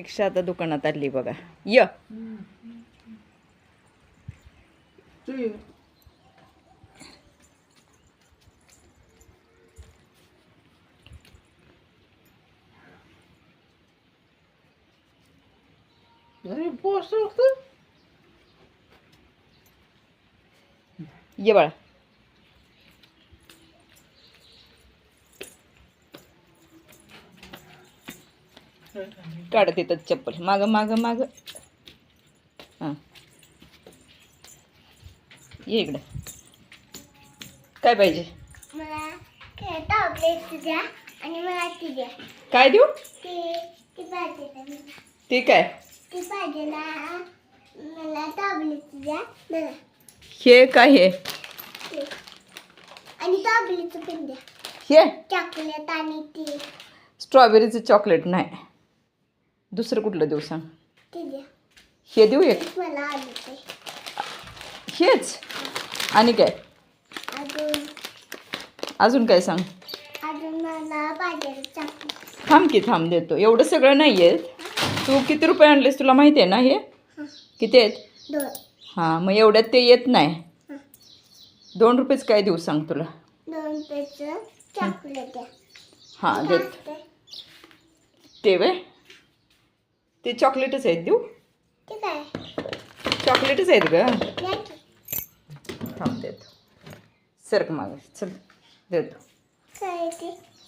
समीक्षा आता दुकानात आली बघा. य. ये बाळा. काढत येतात चप्पल. माग माग माग. हां. ये इकडं. काय पाहिजे? मला टॉबलेट द्या आणि मला ती द्या. काय देऊ? ती काय? हे काय हे. आणि हे? चॉकलेट आणि ती. स्ट्रॉबेरीचं चॉकलेट नाही. दुसरं कुठलं देऊ सांग? ती द्या हे देऊ एक? तीच मला आली ते. हेच? आणि काय? अजून. अजून काय सांग? अजून मला थांब की थांब देतो. एवढं सगळं नाही आहे तू किती रुपये आणलेस तुला माहिती आहे ना हे? किती आहेत? दोन. हां मग एवढ्यात ते येत नाही. हं. दोन रुपयेच काय देऊ सांग तुला? दोन पेचं चॉकलेट द्या. हां देत. असते? ते वे ते चॉकलेटच आहेत देऊ? काय? चॉकलेटच आहेत ग. द्या की. थांब देतो. सरक माग. चल देतो.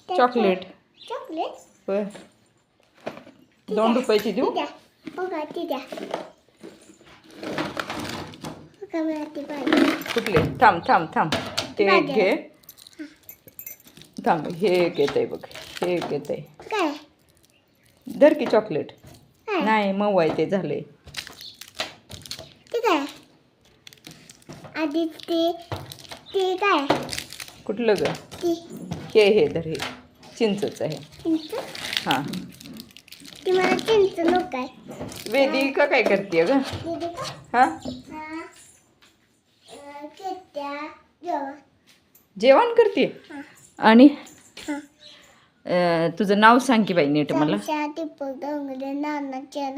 चॉकलेट चॉकलेट ती दोन. रुपयाची देऊ? कुठले? थांब थांब थांब. ते एक घे. थांब हे एक येत आहे बघ. हे एक येत आहे धर की चॉकलेट काय नाही मग वाय ते झाले ते काय आधी ते ते काय? कुठलं ग? ती. हे हे धर हे. चिंचच आहे. चिंच? हां. ती मला चिंच नको. आहे वेदिका काय करते ग? दीदी का हां? हा. अं, केत्या जेवण. जेवण करते? हां. आणि हां तुझं नाव सांग की बाई नीट मला. टिपक डोंगरे नानाच्या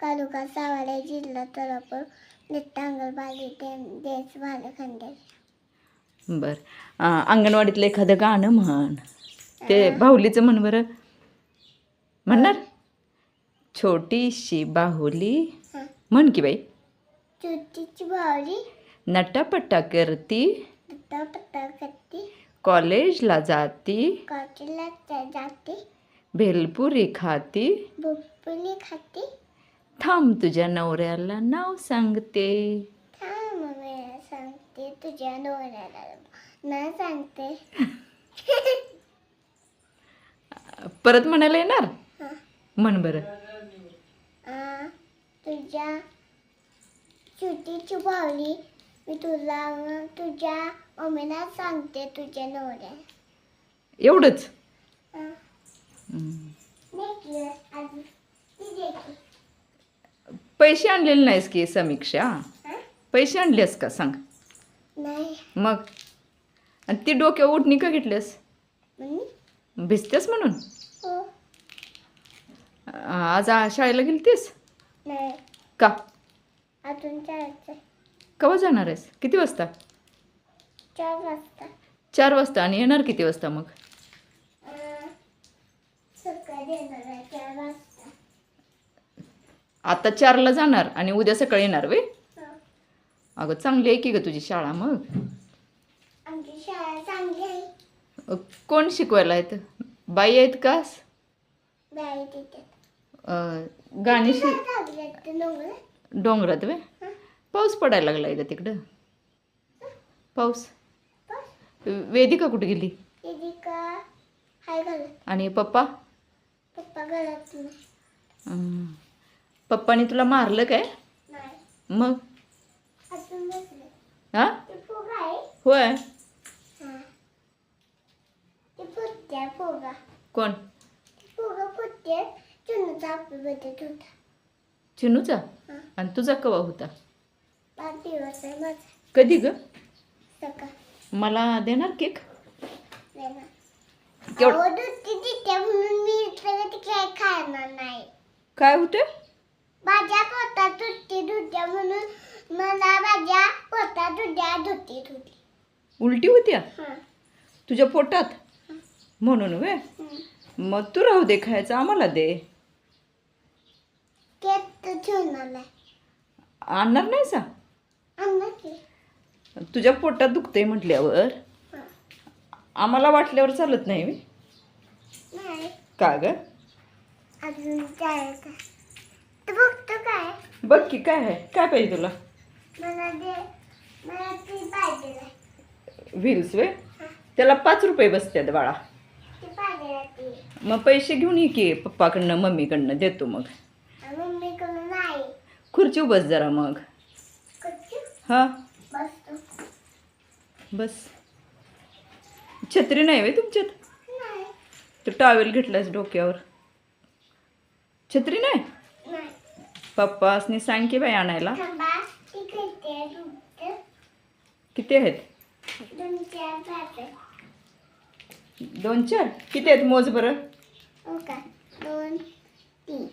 कालुका सावाड्या जिल्हा तळापूर नित्तांगलबाजी देश भाले खंडेर बर अंगणवाडीतलं एखादं गाणं म्हण. ते बाहुलीचं म्हण बरं. म्हणणार? छोटीशी बाहुली. म्हण की बाई. चुटीची बावली नटापट्टा करती. पत्ता करती. कॉलेजला जाती. काचीला जाते. भेलपुरी खाती. बुपुली खाती. थांब तुझ्या नवऱ्याला नाव सांगते. थांब मी सांगते. तुझ्या डोळ्याला ना सांगते. परत म्हणायला येणार? हां. म्हण बरं. आ, तुझ्या चुटीची बावली मी तुला तुझ्या मम्मीला सांगते तुझ्या नवऱ्या एवढंच. पैसे आणलेले नाहीस की समीक्षा? पैसे आणलेस का? सांग. नाही. मग? आणि ती डोक्यावर उठणी का घेतलीस? भिजतेस म्हणून? हो. आज शाळेला गेलतीस? का? अजून केव्हा जाणार आहेस? किती वाजता? चार वाजता. चार वाजता आणि येणार किती वाजता मग? सकाळी येणार आहे चार वाजता. आता चारला जाणार आणि उद्या सकाळी येणार वे हो. अगं चांगली आहे की ग तुझी शाळा मग? आमची शाळा चांगली आहे. अ, कोण शिकवायला आहेत? बाई आहेत का? बाई तिथे. अ, गाणी शि लागले नवलं डोंगरात. वे पाऊस पडायला लागलाय का तिकडं. पाऊस. वेदिका कुठे गेली? हाय घालत आणि पप्पा? पप्पा घरात नाही. अं, पप्पानी तुला मारलं काय? नाही. मग? हा? ते फुगा आहे. होय. हा. कोण? चुनूचा आणि तुझा कवा होता? कधी ग? सकाळ. मला देणार केक? केवढ? काय खाणार नाही. काय होते? माझ्या पोटात दुधती दुध्या म्हणून मला माझ्या पोटात दुध्या धुती धुती उलटी होत्या. तुझ्या पोटात? म्हणून वे. मग तू राहू दे खायचं आम्हाला दे. केक आलाय आणणार नाही. सा आणलं की. तुझ्या पोटात दुखतंय म्हटल्यावर. आम्हाला वाटल्यावर चालत नाही नाही. का ग? बघ की काय आहे. काय पाहिजे तुला? व्हील्स वे त्याला पाच रुपये बसतात बाळा. मग पैसे घेऊन ये की पप्पाकडनं मम्मीकडनं. देतो मग. खुर्ची बस जरा मग. हां. बस. छत्री नाही वे तुमच्यात? तू टावेल घेतलास डोक्यावर. छत्री नाही? पप्पासनी सांग की बाई आणायला. किती आहेत? दोन चार किती आहेत मोज बरं? हो दोन तीन.